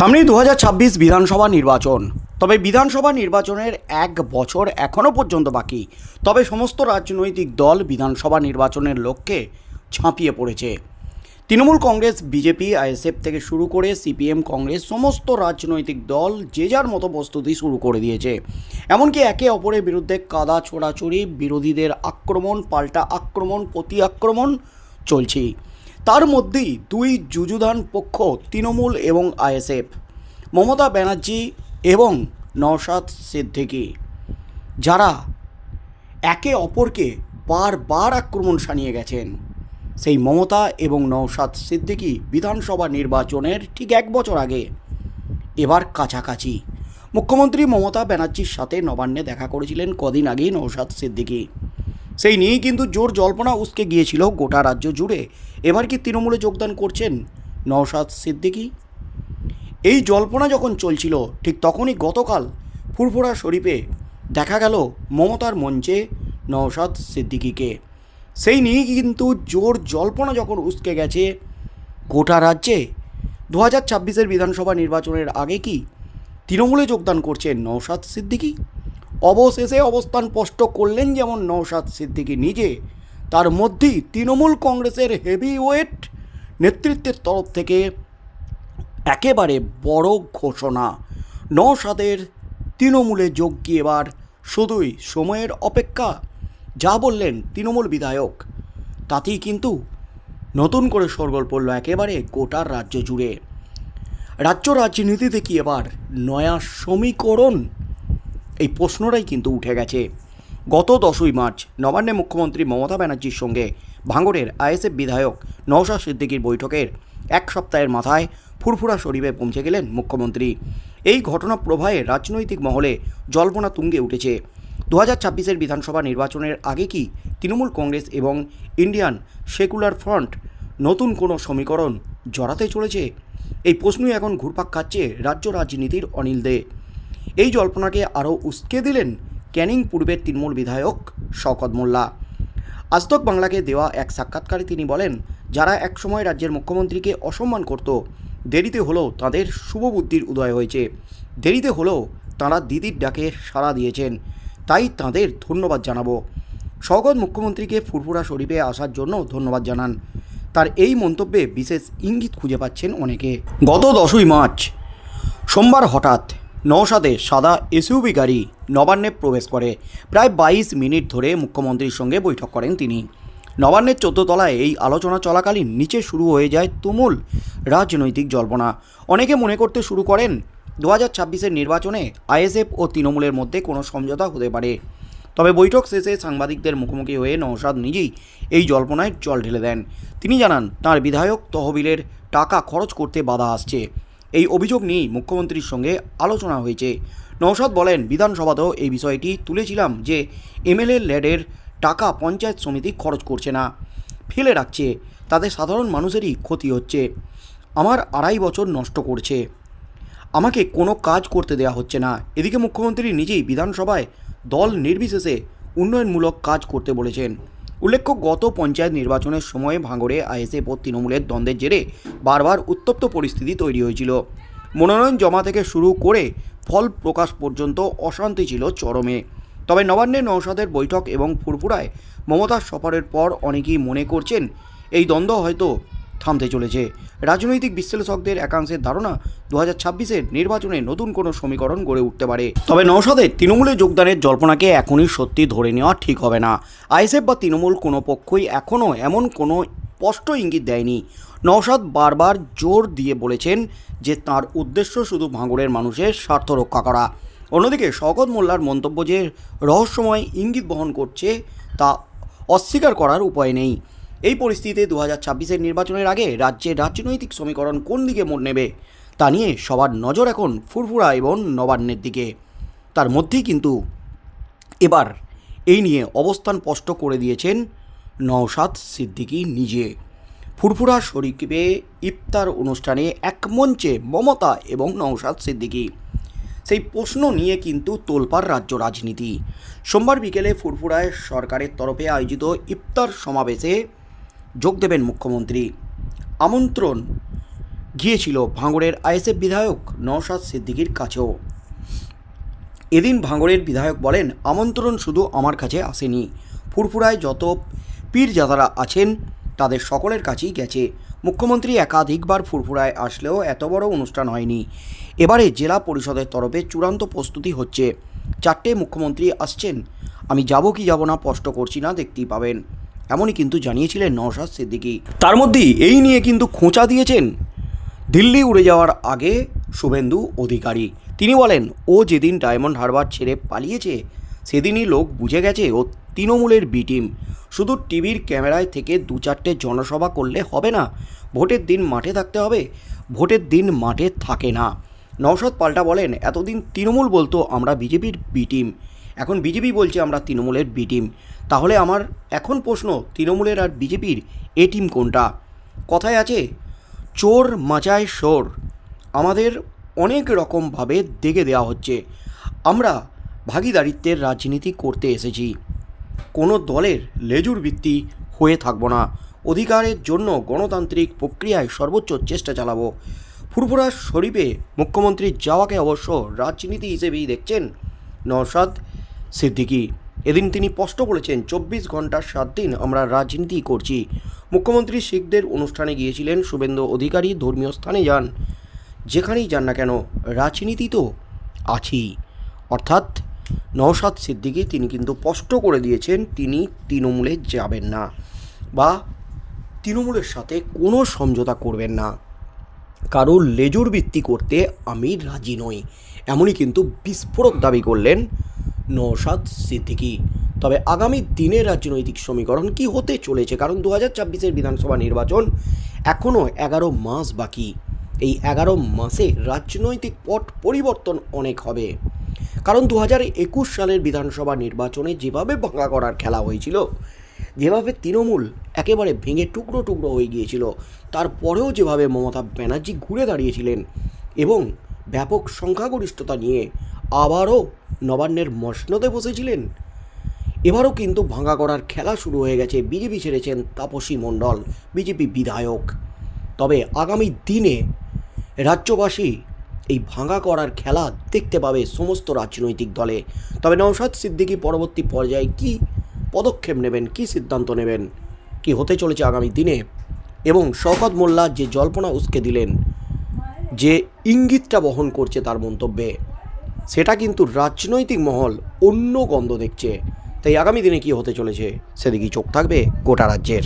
সামনেই দু হাজার ছাব্বিশ বিধানসভা নির্বাচন। তবে বিধানসভা নির্বাচনের এক বছর এখনও পর্যন্ত বাকি। তবে সমস্ত রাজনৈতিক দল বিধানসভা নির্বাচনের লক্ষ্যে ঝাঁপিয়ে পড়েছে। তৃণমূল কংগ্রেস, বিজেপি, আইএসএফ থেকে শুরু করে সিপিএম কংগ্রেস সমস্ত রাজনৈতিক দল যে যার মতো প্রস্তুতি শুরু করে দিয়েছে। এমনকি একে অপরের বিরুদ্ধে কাদা ছোড়াছড়ি, বিরোধীদের আক্রমণ, পাল্টা আক্রমণ, প্রতি আক্রমণ চলছেই। তার মধ্যেই দুই যুযুধান পক্ষ তৃণমূল এবং আইএসএফ, মমতা ব্যানার্জি এবং নওশাদ সিদ্দিকী, যারা একে অপরকে বারবার আক্রমণ সানিয়ে গেছেন। সেই মমতা এবং নওশাদ সিদ্দিকী বিধানসভা নির্বাচনের ঠিক এক বছর আগে। এবার কাছাকাছি। মুখ্যমন্ত্রী মমতা ব্যানার্জির সাথে নবান্নে দেখা করেছিলেন কদিন আগেই নওশাদ সিদ্দিকী। সেই নিয়েই কিন্তু জোর জল্পনা উসকে গিয়েছিল গোটা রাজ্য জুড়ে। এবার কি তৃণমূলে যোগদান করছেন নওশাদ সিদ্দিকী? এই জল্পনা যখন চলছিল, ঠিক তখনই গতকাল ফুরফুরা শরীফে দেখা গেল মমতার মঞ্চে নওশাদ সিদ্দিকিকে। সেই নিয়েই কিন্তু জোর জল্পনা যখন উসকে গেছে, গোটা রাজ্যে দু হাজার ছাব্বিশের বিধানসভা নির্বাচনের আগে কি তৃণমূলে যোগদান করছেন নওশাদ সিদ্দিকী? অবশেষে অবস্থান স্পষ্ট করলেন যেমন নওশাদ সিদ্দিকী নিজে। তার মধ্যেই তৃণমূল কংগ্রেসের হেভিওয়েট নেতৃত্বের তরফ থেকে একেবারে বড় ঘোষণা। নওশাদের তৃণমূলে যোগ কি এবার? শুধুই সময়ের অপেক্ষা? যা বললেন তৃণমূল বিধায়ক। তাতেই কিন্তু নতুন করে সরগোল পড়ল একেবারে গোটার রাজ্য জুড়ে। রাজ্য রাজনীতিতে কি এবার নয়া সমীকরণ? এই প্রশ্নটাই কিন্তু উঠে গেছে। গত দশই মার্চ নবান্নে মুখ্যমন্ত্রী মমতা ব্যানার্জির সঙ্গে ভাঙড়ের আইএসএফ বিধায়ক নওশা সিদ্দিকির বৈঠকের এক সপ্তাহের মাথায় ফুরফুরা শরীফে পৌঁছে গেলেন মুখ্যমন্ত্রী। এই ঘটনা প্রবাহে রাজনৈতিক মহলে জল্পনা তুঙ্গে উঠেছে। দু হাজার ছাব্বিশের বিধানসভা নির্বাচনের আগে কি তৃণমূল কংগ্রেস এবং ইন্ডিয়ান সেকুলার ফ্রন্ট নতুন কোনো সমীকরণ জড়াতে চলেছে? এই প্রশ্নই এখন ঘুরপাক খাচ্ছে রাজ্য রাজনীতির অনিল দে। এই জল্পনাকে আরও উস্কে দিলেন ক্যানিং পূর্বের তৃণমূল বিধায়ক শওকত মোল্লা। আজতক বাংলাকে দেওয়া এক সাক্ষাৎকারে তিনি বলেন, যারা একসময় রাজ্যের মুখ্যমন্ত্রীকে অসম্মান করত, দেরিতে হলেও তাদের শুভবুদ্ধির উদয় হয়েছে। দেরিতে হলেও তাঁরা দিদির ডাকে সাড়া দিয়েছেন। তাই তাঁদের ধন্যবাদ জানাব। শওকত মুখ্যমন্ত্রীকে ফুরফুরা শরীফে আসার জন্য ধন্যবাদ জানান। তার এই মন্তব্যে বিশেষ ইঙ্গিত খুঁজে পাচ্ছেন অনেকে। গত দশই মার্চ, সোমবার হঠাৎ নৌসাদে সাদা এসইউবি গাড়ি নবান্নে প্রবেশ করে। প্রায় বাইশ মিনিট ধরে মুখ্যমন্ত্রীর সঙ্গে বৈঠক করেন তিনি। নবান্নের তলায় এই আলোচনা চলাকালীন নিচে শুরু হয়ে যায় তুমুল রাজনৈতিক জল্পনা। অনেকে মনে করতে শুরু করেন দু হাজার ছাব্বিশের নির্বাচনে আইএসএফ ও তৃণমূলের মধ্যে কোনো সমঝোতা হতে পারে। তবে বৈঠক শেষে সাংবাদিকদের মুখোমুখি হয়ে নৌসাদ নিজেই এই জল্পনায় জল ঢেলে দেন। তিনি জানান, তার বিধায়ক তহবিলের টাকা খরচ করতে বাধা আসছে। এই অভিযোগ নিয়েই মুখ্যমন্ত্রীর সঙ্গে আলোচনা হয়েছে। নৌসাদ বলেন, বিধানসভাতেও এই বিষয়টি তুলেছিলাম যে এমএলএ ল্যাডের টাকা পঞ্চায়েত সমিতি খরচ করছে না, ফেলে রাখছে, তাতে সাধারণ মানুষেরই ক্ষতি হচ্ছে, আমার আড়াই বছর নষ্ট করছে, আমাকে কোনো কাজ করতে দেওয়া হচ্ছে না। এদিকে মুখ্যমন্ত্রী নিজেই বিধানসভায় দল নির্বিশেষে উন্নয়নমূলক কাজ করতে বলেছেন। উল্লেখ্য, গত পঞ্চায়েত নির্বাচনের সময় ভাঙড়ে আইএসএফ ও তৃণমূলের দ্বন্দ্বের জেরে বারবার উত্তপ্ত পরিস্থিতি তৈরি হয়েছিল। মনোনয়ন জমা থেকে শুরু করে ফল প্রকাশ পর্যন্ত অশান্তি ছিল চরমে। তবে নবান্নে নৌসাদের বৈঠক এবং ফুরফুরায় মমতার সফরের পর অনেকেই মনে করছেন, এই দ্বন্দ্ব হয়তো থামতে চলেছে। রাজনৈতিক বিশ্লেষকদের একাংশের ধারণা দু হাজার নির্বাচনে নতুন কোনো সমীকরণ গড়ে উঠতে পারে। তবে নৌসাদের তৃণমূলে যোগদানের জল্পনাকে এখনই সত্যি ধরে নেওয়া ঠিক হবে না। আইএসএফ বা তৃণমূল কোনো পক্ষই এখনও এমন কোনো স্পষ্ট ইঙ্গিত দেয়নি। নৌসাদ বারবার জোর দিয়ে বলেছেন যে তার উদ্দেশ্য শুধু ভাঙড়ের মানুষের স্বার্থ রক্ষা করা। অন্যদিকে শকত মোল্লার মন্তব্য যে রহস্যময় ইঙ্গিত বহন করছে তা অস্বীকার করার উপায় নেই। এই পরিস্থিতিতে দু হাজার ছাব্বিশের নির্বাচনের আগে রাজ্যের রাজনৈতিক সমীকরণ কোন দিকে মোড় নেবে, তা নিয়ে সবার নজর এখন ফুরফুরা এবং নবান্নের দিকে। তার মধ্যেই কিন্তু এবার এই নিয়ে অবস্থান স্পষ্ট করে দিয়েছেন নওশাদ সিদ্দিকী নিজে। ফুরফুরা শরীফে ইফতার অনুষ্ঠানে এক মঞ্চে মমতা এবং নওশাদ সিদ্দিকী। সেই প্রশ্ন নিয়ে কিন্তু তোলপাড় রাজ্য রাজনীতি। সোমবার বিকেলে ফুরফুরায় সরকারের তরফে আয়োজিত ইফতার সমাবেশে যোগ দেবেন মুখ্যমন্ত্রী। আমন্ত্রণ গিয়েছিল ভাঙড়ের আইএসএফ বিধায়ক নওশাদ সিদ্দিকীর কাছেও। এদিন ভাঙড়ের বিধায়ক বলেন, আমন্ত্রণ শুধু আমার কাছে আসেনি। ফুরফুরায় যত পীরজাদারা আছেন, তাদের সকলের কাছেই গেছে। মুখ্যমন্ত্রী একাধিকবার ফুরফুরায় আসলেও এত বড় অনুষ্ঠান হয়নি। এবারে জেলা পরিষদের তরফে চূড়ান্ত প্রস্তুতি হচ্ছে। চারটে মুখ্যমন্ত্রী আসছেন। আমি যাব কি যাব না, স্পষ্ট করছি না, দেখতেই পাবেন। এমনই কিন্তু জানিয়েছিলেন নওশাদ সিদ্দিকী। তার মধ্যেই এই নিয়ে কিন্তু খোঁচা দিয়েছেন দিল্লি উড়ে যাওয়ার আগে শুভেন্দু অধিকারী। তিনি বলেন, ও যেদিন ডায়মন্ড হারবার ছেড়ে পালিয়েছে, সেদিনই লোক বুঝে গেছে ও তৃণমূলের বি টিম। শুধু টিভির ক্যামেরায় থেকে দু চারটে জনসভা করলে হবে না, ভোটের দিন মাঠে থাকতে হবে, ভোটের দিন মাঠে থাকে না। নওশাদ পাল্টা বলেন, এতদিন তৃণমূল বলতো আমরা বিজেপির বি টিম, এখন বিজেপি বলছে আমরা তৃণমূলের বি টিম। তাহলে আমার এখন প্রশ্ন তৃণমূলের আর বিজেপির এ টিম কোনটা? কথায় আছে, চোর মাচায় শোর। আমাদের অনেক রকমভাবে দেখে দেওয়া হচ্ছে। আমরা ভাগিদারিত্বের রাজনীতি করতে এসেছি। কোনো দলের লেজুর ভিত্তি হয়ে থাকব না। অধিকারের জন্য গণতান্ত্রিক প্রক্রিয়ায় সর্বোচ্চ চেষ্টা চালাবো। ফুরফুরা শরীফে মুখ্যমন্ত্রী যাওয়াকে অবশ্য রাজনীতি হিসেবেই দেখছেন নওশাদ সিদ্দিকী। এদিন তিনি স্পষ্ট বলেছেন, চব্বিশ ঘণ্টার সাত দিন আমরা রাজনীতি করছি। মুখ্যমন্ত্রী শিখদের অনুষ্ঠানে গিয়েছিলেন শুভেন্দু অধিকারী, ধর্মীয় স্থানে যান। যেখানেই যান না কেন, রাজনীতি তো আছেই। অর্থাৎ নওশাদ সিদ্দিকী তিনি কিন্তু স্পষ্ট করে দিয়েছেন, তিনি তৃণমূলে যাবেন না বা তৃণমূলের সাথে কোনো সমঝোতা করবেন না। কারোর লেজুর ভিত্তি করতে আমি রাজি নই। এমনই কিন্তু বিস্ফোরক দাবি করলেন নওশাদ সিদ্দিকী। তবে আগামী দিনের রাজনৈতিক সমীকরণ কি হতে চলেছে? কারণ দু হাজার ছাব্বিশের বিধানসভা নির্বাচন এখনও এগারো মাস বাকি। এই এগারো মাসে রাজনৈতিক পট পরিবর্তন অনেক হবে। কারণ দু একুশ সালের বিধানসভা নির্বাচনে যেভাবে ভাঙা করার খেলা হয়েছিল, যেভাবে তৃণমূল একেবারে ভেঙে টুকরো টুকরো হয়ে গিয়েছিল, তারপরেও যেভাবে মমতা ব্যানার্জি ঘুরে দাঁড়িয়েছিলেন এবং ব্যাপক সংখ্যাগরিষ্ঠতা নিয়ে আবারও নবান্নের মসনদে বসেছিলেন। এবারও কিন্তু ভাঙা করার খেলা শুরু হয়ে গেছে। বিজেপি ছেড়েছেন তাপসী মণ্ডল, বিজেপি বিধায়ক। তবে আগামী দিনে রাজ্যবাসী এই ভাঙা করার খেলা দেখতে পাবে সমস্ত রাজনৈতিক দলে। তবে নওশাদ সিদ্দিকী পরবর্তী পর্যায়ে কি পদক্ষেপ নেবেন, কি সিদ্ধান্ত নেবেন, কি হতে চলেছে আগামী দিনে? এবং শওকত মোল্লা যে জল্পনা উস্কে দিলেন যে ইঙ্গিতটা বহন করছে তার মন্তব্যে। সেটা কিন্তু রাজনৈতিক মহল অন্য গন্ধ দেখছে। তাই আগামী দিনে কি হতে চলেছে, সেদিকেই চোখ থাকবে গোটা রাজ্যের।